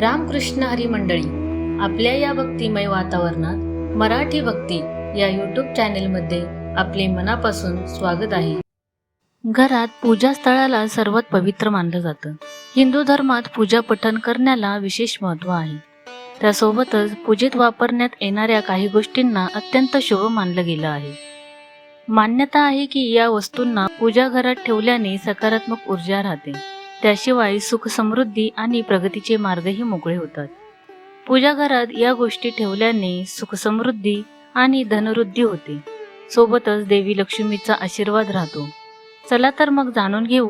रामकृष्ण हरी मंडळी आपल्या या भक्तिमय वातावरणात मराठी भक्ती या यूट्यूब चॅनेलमध्ये आपले मनापासून स्वागत आहे. घरात पूजास्थळाला सर्वात पवित्र मानलं जातं. हिंदू धर्मात पूजा पठण करण्याला विशेष महत्त्व आहे. त्यासोबतच पूजेत वापरण्यात येणाऱ्या काही गोष्टींना अत्यंत शुभ मानलं गेलं आहे. मान्यता आहे की या वस्तूंना पूजा घरात ठेवल्याने सकारात्मक ऊर्जा राहते. त्याशिवाय सुख समृद्धी आणि प्रगतीचे मार्गही मोकळे होतात. पूजा घरात या गोष्टी ठेवल्याने सुख समृद्धी आणि धनवृद्धी होते. सोबतच देवी लक्ष्मीचा आशीर्वाद राहतो. चला तर मग जाणून घेऊ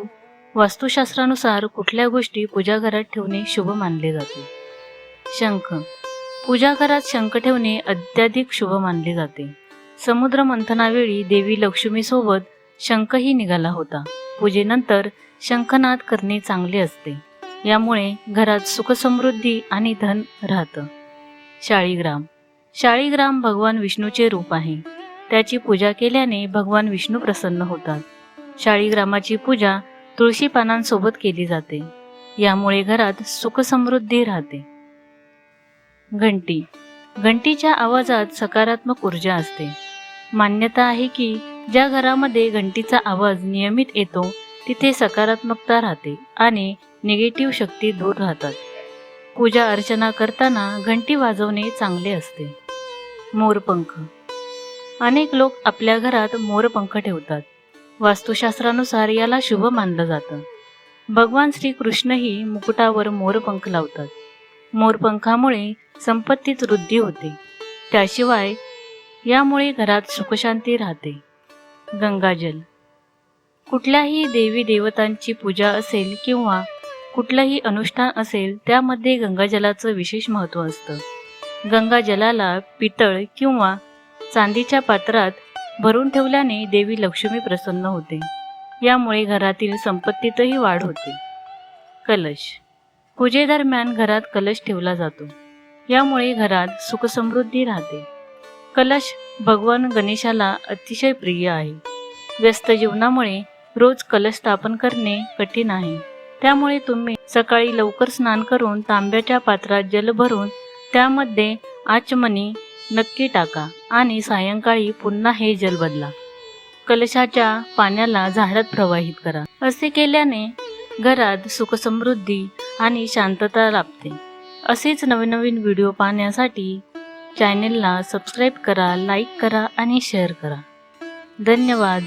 वास्तुशास्त्रानुसार कुठल्या गोष्टी पूजा घरात ठेवणे शुभ मानले जाते? शंख. पूजा घरात शंख ठेवणे अत्याधिक शुभ मानले जाते. समुद्र मंथनावेळी देवी लक्ष्मीसोबत शंखही निघाला होता. पूजेनंतर शंखनाद करणे चांगले असते. यामुळे घरात सुखसमृद्धी आणि धन राहतं. शाळीग्राम. शाळीग्राम भगवान विष्णूचे रूप आहे. त्याची पूजा केल्याने भगवान विष्णू प्रसन्न होतात. शाळीग्रामाची पूजा तुळशी पानांसोबत केली जाते. यामुळे घरात सुखसमृद्धी राहते. घंटी. घंटीच्या आवाजात सकारात्मक ऊर्जा असते. मान्यता आहे की ज्या घरामध्ये घंटीचा आवाज नियमित येतो तिथे सकारात्मकता राहते आणि निगेटिव्ह शक्ती दूर राहतात. पूजा अर्चना करताना घंटी वाजवणे चांगले असते. मोरपंख. अनेक लोक आपल्या घरात मोरपंख ठेवतात. वास्तुशास्त्रानुसार याला शुभ मानलं जातं. भगवान श्रीकृष्णही मुकुटावर मोरपंख लावतात. मोरपंखामुळे संपत्तीत वृद्धी होते. त्याशिवाय यामुळे घरात सुखशांती राहते. गंगाजल. कुठल्याही देवी देवतांची पूजा असेल किंवा कुठलंही अनुष्ठान असेल त्यामध्ये गंगाजलाचं विशेष महत्त्व असतं. गंगाजलाला पितळ किंवा चांदीच्या पात्रात भरून ठेवल्याने देवी लक्ष्मी प्रसन्न होते. यामुळे घरातील संपत्तीतही वाढ होते. कलश. पूजेदरम्यान घरात कलश ठेवला जातो. यामुळे घरात सुखसमृद्धी राहते. कलश भगवान गणेशाला अतिशय प्रिय आहे. व्यस्त जीवनामुळे रोज कलश स्थापन करणे कठीण आहे. त्यामुळे तुम्ही सकाळी लवकर स्नान करून तांब्याच्या पात्रात जल भरून त्यामध्ये आचमनी नक्की टाका आणि सायंकाळी पुन्हा हे जल बदला. कलशाच्या पाण्याला झाडात प्रवाहित करा. असे केल्याने घरात सुखसमृद्धी आणि शांतता लाभते. असेच नवनवीन व्हिडिओ पाहण्यासाठी चॅनेलला सबस्क्राईब करा लाईक करा आणि शेअर करा. धन्यवाद.